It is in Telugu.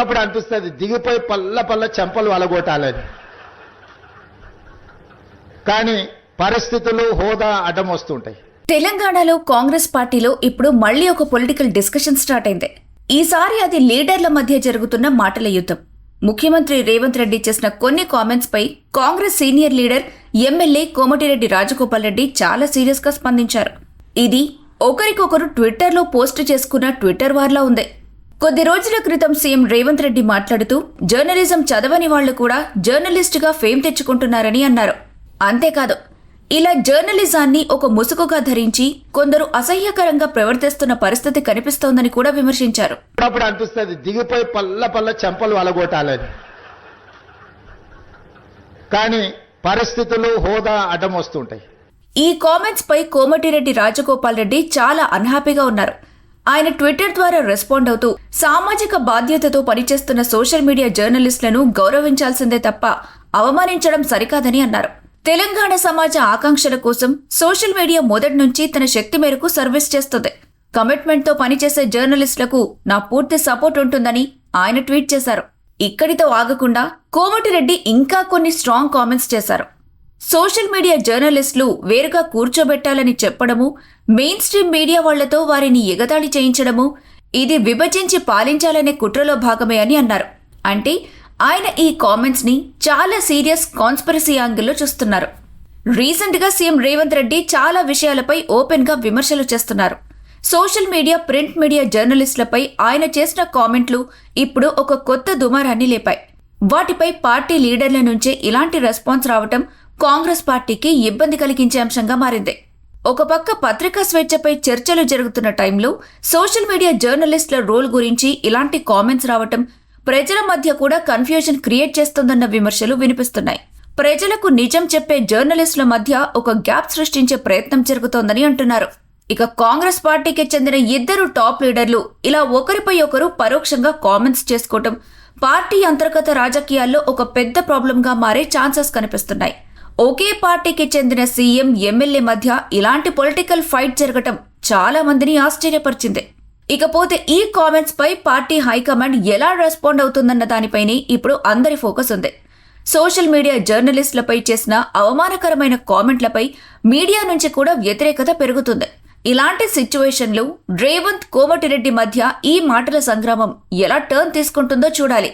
అప్పుడు అనిపిస్తుంది దిగిపోయి పల్ల పల్ల చెంపలు అలగొట్టాలని కానీ పరిస్థితులు హోదా అడ్డం వస్తుంటాయి. తెలంగాణలో కాంగ్రెస్ పార్టీలో ఇప్పుడు మళ్ళీ ఒక పొలిటికల్ డిస్కషన్ స్టార్ట్ అయింది. ఈసారి అది లీడర్ల మధ్య జరుగుతున్న మాటల యుద్ధం. ముఖ్యమంత్రి రేవంత్ రెడ్డి చేసిన కొన్ని కామెంట్స్ పై Congress senior leader MLA Komatireddy Rajagopal Reddy చాలా సీరియస్గా స్పందించారు. ఇది ఒకరికొకరు ట్విట్టర్లో పోస్ట్ చేసుకున్న ట్విట్టర్ వార్లా ఉంది. కొద్ది రోజుల క్రితం సీఎం రేవంత్ రెడ్డి మాట్లాడుతూ జర్నలిజం చదవని వాళ్ళు కూడా జర్నలిస్టుగా ఫేమ్ తెచ్చుకుంటున్నారని అన్నారు. అంతేకాదు ఇలా జర్నలిజాన్ని ఒక ముసుగుగా ధరించి కొందరు అసహ్యకరంగా ప్రవర్తిస్తున్న పరిస్థితి కనిపిస్తోందని కూడా విమర్శించారు. అప్పుడు అనిపిస్తుంది దిగిపోయి పల్ల పల్ల చెంపలు వలగొట్టాలని. కానీ పరిస్థితులు హోదా అడ్డం వస్తుంటాయి. ఈ కామెంట్స్ పై కోమటిరెడ్డి రాజగోపాల్ రెడ్డి చాలా అన్హ్యాపీగా ఉన్నారు. ఆయన ట్విట్టర్ ద్వారా రెస్పాండ్ అవుతూ సామాజిక బాధ్యతతో పనిచేస్తున్న సోషల్ మీడియా జర్నలిస్టులను గౌరవించాల్సిందే తప్ప అవమానించడం సరికాదని అన్నారు. తెలంగాణ సమాజ ఆకాంక్షల కోసం సోషల్ మీడియా మొదటి నుంచి తన శక్తి మేరకు సర్వీస్ చేస్తుంది. కమిట్మెంట్తో పనిచేసే జర్నలిస్టులకు నా పూర్తి సపోర్ట్ ఉంటుందని ఆయన ట్వీట్ చేశారు. ఇక్కడితో ఆగకుండా కోమటిరెడ్డి ఇంకా కొన్ని స్ట్రాంగ్ కామెంట్స్ చేశారు. సోషల్ మీడియా జర్నలిస్టులు వేరుగా కూర్చోబెట్టాలని చెప్పడము మెయిన్ స్ట్రీమ్ మీడియా వాళ్ళతో వారిని ఎగతాళి చేయించడము ఇది విభజించి పాలించాలనే కుట్రలో భాగమే అని అన్నారు. అంటే ఆయన ఈ కామెంట్స్ని చాలా సీరియస్ కాన్స్పరసీ యాంగిల్లో చూస్తున్నారు. రీసెంట్గా సీఎం రేవంత్ రెడ్డి చాలా విషయాలపై ఓపెన్గా విమర్శలు చేస్తున్నారు. సోషల్ మీడియా ప్రింట్ మీడియా జర్నలిస్టులపై ఆయన చేసిన కామెంట్లు ఇప్పుడు ఒక కొత్త దుమారాన్ని లేపాయి. వాటిపై పార్టీ లీడర్ల నుంచే ఇలాంటి రెస్పాన్స్ రావటం కాంగ్రెస్ పార్టీకి ఇబ్బంది కలిగించే అంశంగా మారింది. ఒక పక్క పత్రికా స్వేచ్ఛపై చర్చలు జరుగుతున్న టైంలో సోషల్ మీడియా జర్నలిస్టుల రోల్ గురించి ఇలాంటి కామెంట్స్ రావటం ప్రజల మధ్య కూడా కన్ఫ్యూజన్ క్రియేట్ చేస్తోందన్న విమర్శలు వినిపిస్తున్నాయి. ప్రజలకు నిజం చెప్పే జర్నలిస్టుల మధ్య ఒక గ్యాప్ సృష్టించే ప్రయత్నం జరుగుతోందని అంటున్నారు. ఇక కాంగ్రెస్ పార్టీకి చెందిన ఇద్దరు టాప్ లీడర్లు ఇలా ఒకరిపై ఒకరు పరోక్షంగా కామెంట్స్ చేసుకోవటం పార్టీ అంతర్గత రాజకీయాల్లో ఒక పెద్ద ప్రాబ్లంగా మారే ఛాన్సెస్ కనిపిస్తున్నాయి. ఒకే పార్టీకి చెందిన సీఎం ఎమ్మెల్యే మధ్య ఇలాంటి పొలిటికల్ ఫైట్ జరగటం చాలా మందిని ఆశ్చర్యపరిచింది. ఇకపోతే ఈ కామెంట్స్ పై పార్టీ హైకమాండ్ ఎలా రెస్పాండ్ అవుతుందన్న దానిపైనే ఇప్పుడు అందరి ఫోకస్ ఉంది. సోషల్ మీడియా జర్నలిస్టులపై చేసిన అవమానకరమైన కామెంట్లపై మీడియా నుంచి కూడా వ్యతిరేకత పెరుగుతుంది. ఇలాంటి సిచ్యువేషన్లో రేవంత్ కోమటిరెడ్డి మధ్య ఈ మాటల సంగ్రామం ఎలా టర్న్ తీసుకుంటుందో చూడాలి.